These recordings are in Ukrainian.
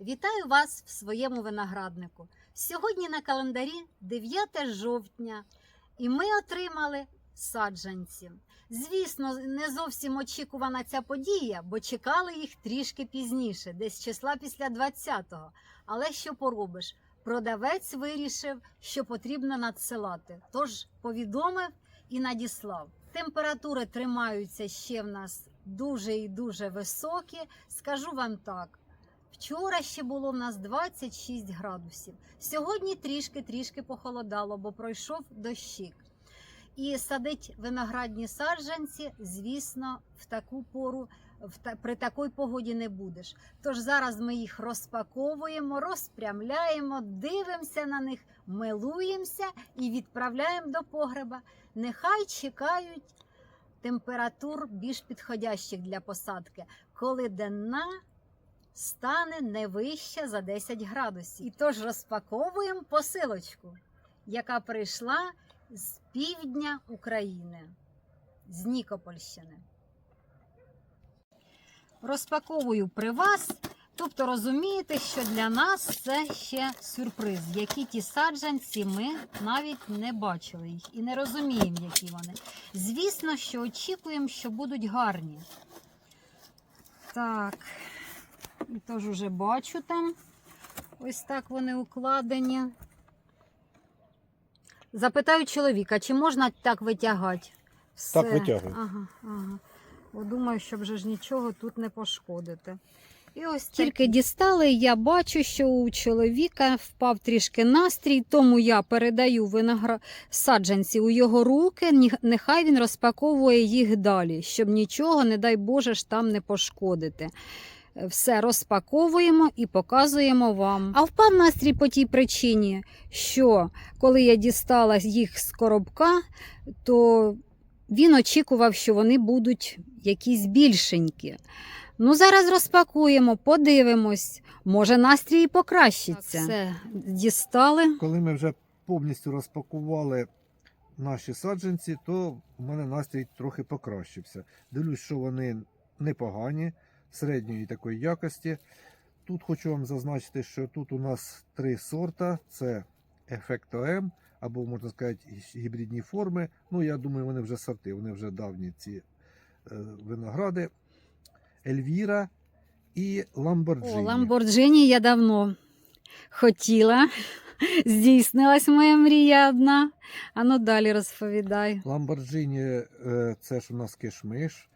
Вітаю вас в своєму винограднику. Сьогодні на календарі 9 жовтня, і ми отримали саджанці. Звісно, не зовсім очікувана ця подія, бо чекали їх трішки пізніше, десь числа після 20-го. Але що поробиш? Продавець вирішив, що потрібно надсилати. Тож повідомив і надіслав. Температури тримаються ще в нас дуже і дуже високі. Скажу вам так. Вчора ще було в нас 26 градусів. Сьогодні трішки-трішки похолодало, бо пройшов дощик. І садить виноградні саджанці, звісно, в таку пору, в при такій погоді не будеш. Тож зараз ми їх розпаковуємо, розпрямляємо, дивимося на них, милуємося і відправляємо до погреба. Нехай чекають температур більш підходящих для посадки, коли денна стане не вище за 10 градусів. І тож розпаковуємо посилочку, яка прийшла з півдня України, з Нікопольщини. Розпаковую при вас. Тобто розумієте, що для нас це ще сюрприз, які ті саджанці ми навіть не бачили їх і не розуміємо, які вони. Звісно, що очікуємо, що будуть гарні. Так, тож уже бачу там. Ось так вони укладені. Запитаю чоловіка, чи можна так витягати? Все. Так, витягуй. Ага, ага. О, думаю, щоб же ж нічого тут не пошкодити. І ось тільки дістали, я бачу, що у чоловіка впав трішки настрій, тому я передаю виноград саджанці у його руки. Нехай він розпаковує їх далі, щоб нічого, не дай Боже, ж там не пошкодити. Все розпаковуємо і показуємо вам. А впав настрій по тій причині, що коли я дістала їх з коробка, то він очікував, що вони будуть якісь більшенькі. Ну, зараз розпакуємо, подивимось. Може, настрій і покращиться. Все, дістали. Коли ми вже повністю розпакували наші саджанці, то в мене настрій трохи покращився. Дивлюсь, що вони непогані, середньої такої якості. Тут хочу вам зазначити, що тут у нас три сорта: це Ефекто М, або, можна сказати, гібридні форми. Ну, я думаю, вони вже сорти, вони вже давні ці е, виногради. Ельвіра і Ламборджині. О, Ламборджині я давно хотіла. Здійснилась моя мрія одна. Ану далі розповідай. Ламборджині е, це ж у нас кишмиш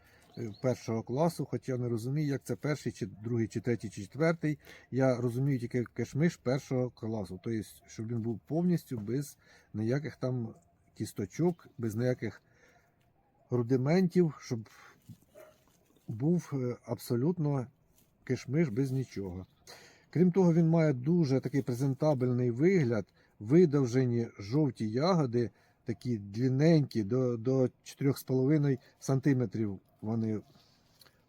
першого класу, хоча я не розумію, як це перший, чи другий, чи третій, чи четвертий. Я розумію тільки кишмиш першого класу. Тобто, щоб він був повністю без ніяких там кісточок, без ніяких рудиментів, щоб був е, абсолютно кишмиш без нічого. Крім того, він має дуже такий презентабельний вигляд, видовжені жовті ягоди, такі длинненькі, до, до 4,5 см вони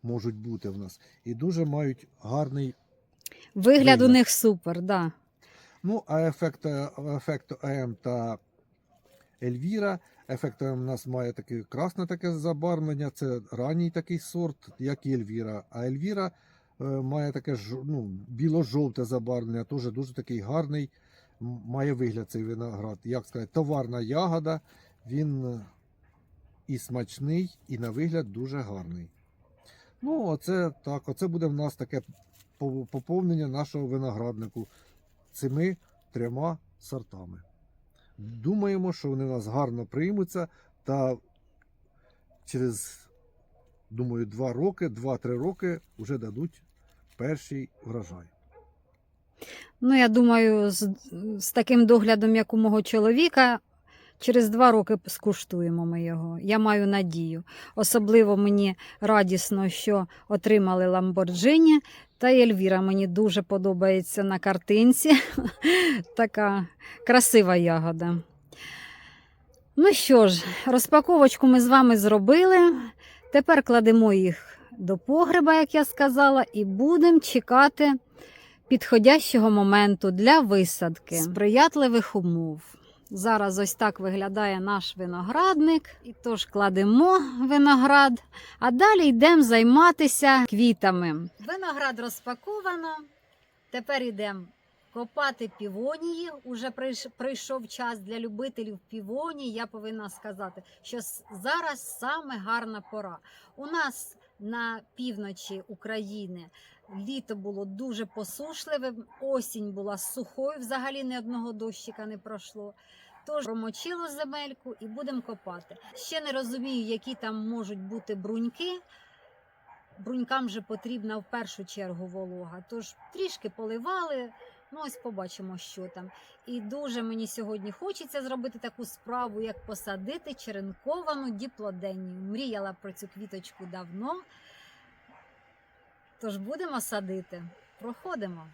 можуть бути в нас. І дуже мають гарний. Вигляд у них супер, да. Ну, а ефекто, ефекто АМ та Ельвіра. Ефекто М у нас має таке красне таке забарвлення, це ранній такий сорт, як і Ельвіра. А Ельвіра е, має таке ну, біло-жовте забарвлення, теж дуже такий гарний, має вигляд цей виноград. Як сказати, товарна ягода, він і смачний, і на вигляд дуже гарний. Ну, оце так, оце буде в нас таке поповнення нашого винограднику цими трьома сортами. Думаємо, що вони нас гарно приймуться та через, думаю, 2 роки, 2-3 роки вже дадуть перший врожай. Ну, я думаю, з, з таким доглядом, як у мого чоловіка, через два роки скуштуємо ми його. Я маю надію. Особливо мені радісно, що отримали Ламборджині. Та Ельвіра мені дуже подобається на картинці. така красива ягода. Ну що ж, розпаковочку ми з вами зробили. Тепер кладемо їх до погреба, як я сказала, і будемо чекати підходящого моменту для висадки, сприятливих умов. Зараз ось так виглядає наш виноградник. І тож кладемо виноград, а далі йдемо займатися квітами. Виноград розпаковано. Тепер йдемо копати півонії. Уже прийшов час для любителів півоній. Я повинна сказати, що зараз саме гарна пора. У нас на півночі України літо було дуже посушливе, осінь була сухою, взагалі ні одного дощика не пройшло. Тож промочило земельку і будемо копати. Ще не розумію, які там можуть бути бруньки. Брунькам же потрібна в першу чергу волога. Тож трішки поливали. Ну, ось побачимо, що там. І дуже мені сьогодні хочеться зробити таку справу, як посадити черенковану діплоденнію. Мріяла про цю квіточку давно. Тож будемо садити. Проходимо.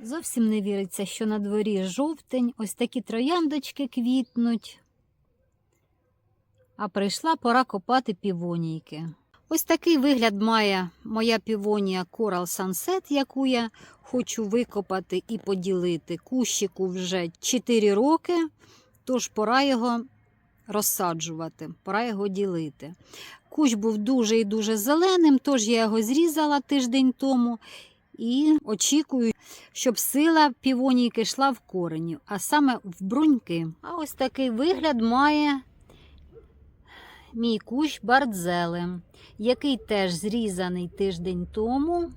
Зовсім не віриться, що на дворі жовтень, ось такі трояндочки квітнуть. А прийшла пора копати півонійки. Ось такий вигляд має моя півонія Coral Sunset, яку я хочу викопати і поділити. Кущику вже 4 роки, тож пора його розсаджувати, пора його ділити. Кущ був дуже і дуже зеленим, тож я його зрізала тиждень тому і очікую, щоб сила півонійки йшла в кореню, а саме в бруньки. А ось такий вигляд має мій кущ бардзели, який теж зрізаний тиждень тому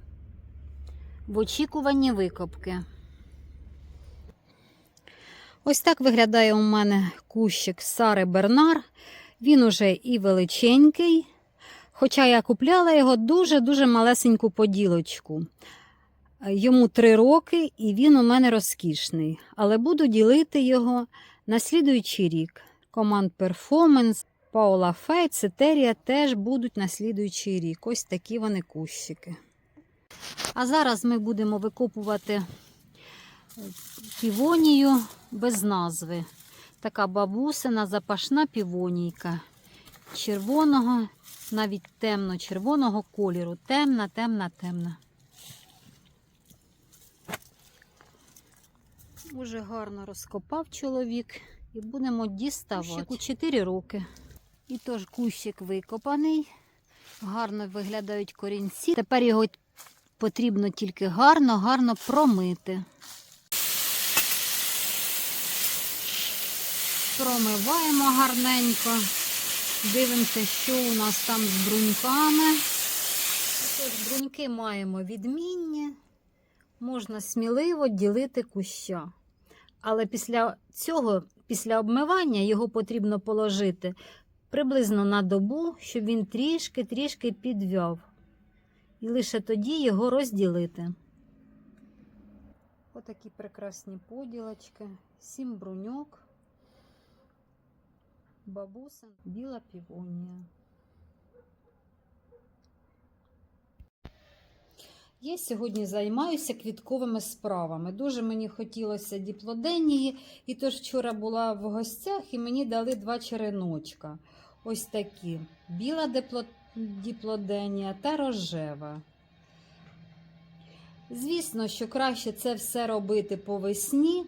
в очікуванні викопки. Ось так виглядає у мене кущик Сари Бернар. Він уже і величенький, хоча я купляла його дуже-дуже малесеньку поділочку. Йому три роки, і він у мене розкішний. Але буду ділити його на слідуючий рік. Команд Performance, Паула Фей, Цетерія теж будуть на слідуючий рік. Ось такі вони кущики. А зараз ми будемо викопувати півонію без назви. Така бабусина, запашна півонійка. Червоного, навіть темно-червоного кольору. Темна, темна, темна. Уже гарно розкопав чоловік і будемо діставати. Кущику 4 роки. І тож кущик викопаний. Гарно виглядають корінці. Тепер його потрібно тільки гарно, гарно промити. Промиваємо гарненько. Дивимося, що у нас там з бруньками. Тож бруньки маємо відмінні. Можна сміливо ділити куща. Але після цього, після обмивання, його потрібно положити приблизно на добу, щоб він трішки-трішки підв'яв. І лише тоді його розділити. Отакі прекрасні поділочки, сім бруньок, бабусин, біла півонія. Я сьогодні займаюся квітковими справами. Дуже мені хотілося діплоденії, і тож вчора була в гостях і мені дали два череночка. Ось такі: біла діплоденія та рожева. Звісно, що краще це все робити по весні,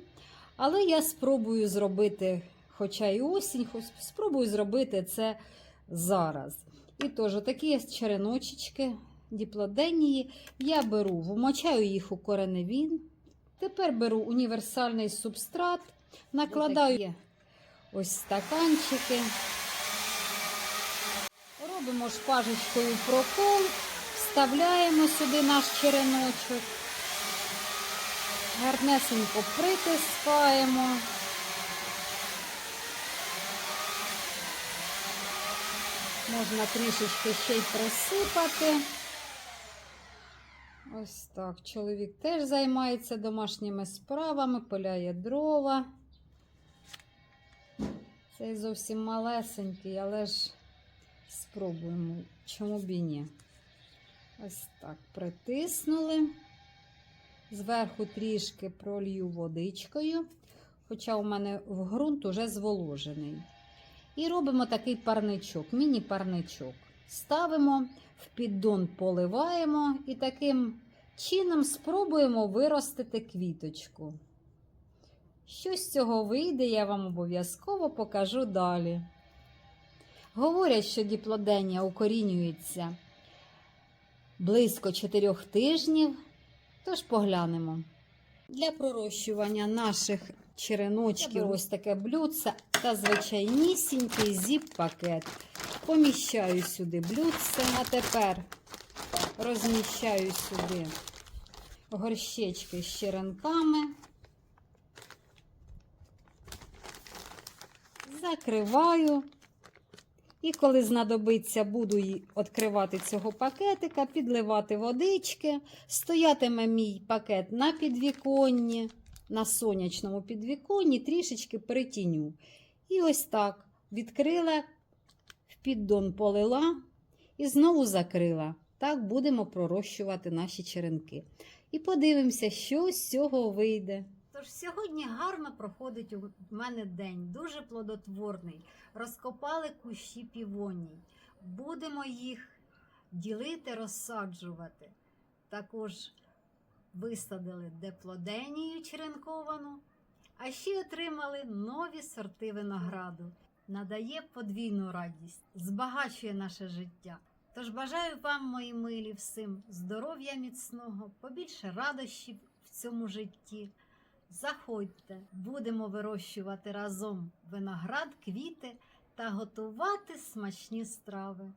але я спробую зробити, хоча й осінь, спробую зробити це зараз. І тож, такі череночечки діплоденії я беру, вмочаю їх у кореневін. Тепер беру універсальний субстрат, накладаю ось стаканчики. Робимо шпажечкою прокол, вставляємо сюди наш череночок, гарнесенько притискаємо. Можна трішечки ще й присипати. Ось так. Чоловік теж займається домашніми справами, пиляє дрова. Цей зовсім малесенький, але ж спробуємо, чому б і ні. Ось так притиснули. Зверху трішки пролью водичкою, хоча у мене в ґрунт уже зволожений. І робимо такий парничок, міні-парничок. Ставимо, в піддон поливаємо і таким чином спробуємо виростити квіточку. Що з цього вийде, я вам обов'язково покажу далі. Говорять, що діплодення укорінюється близько 4 тижнів, тож поглянемо. Для пророщування наших череночків Добре. ось таке блюдце та звичайнісінький зіп-пакет. Поміщаю сюди блюдце, а тепер розміщаю сюди горщечки з черенками. Закриваю. І коли знадобиться, буду відкривати цього пакетика, підливати водички. Стоятиме мій пакет на підвіконні, на сонячному підвіконні, трішечки перетіню. І ось так відкрила, в піддон полила і знову закрила. Так будемо пророщувати наші черенки. І подивимося, що з цього вийде. Тож сьогодні гарно проходить у мене день, дуже плодотворний. Розкопали кущі півоній. Будемо їх ділити, розсаджувати. Також висадили деплоденію черенковану, а ще отримали нові сорти винограду. Надає подвійну радість, збагачує наше життя. Тож бажаю вам, мої милі, всім здоров'я міцного, побільше радощів в цьому житті. Заходьте, будемо вирощувати разом виноград, квіти та готувати смачні страви.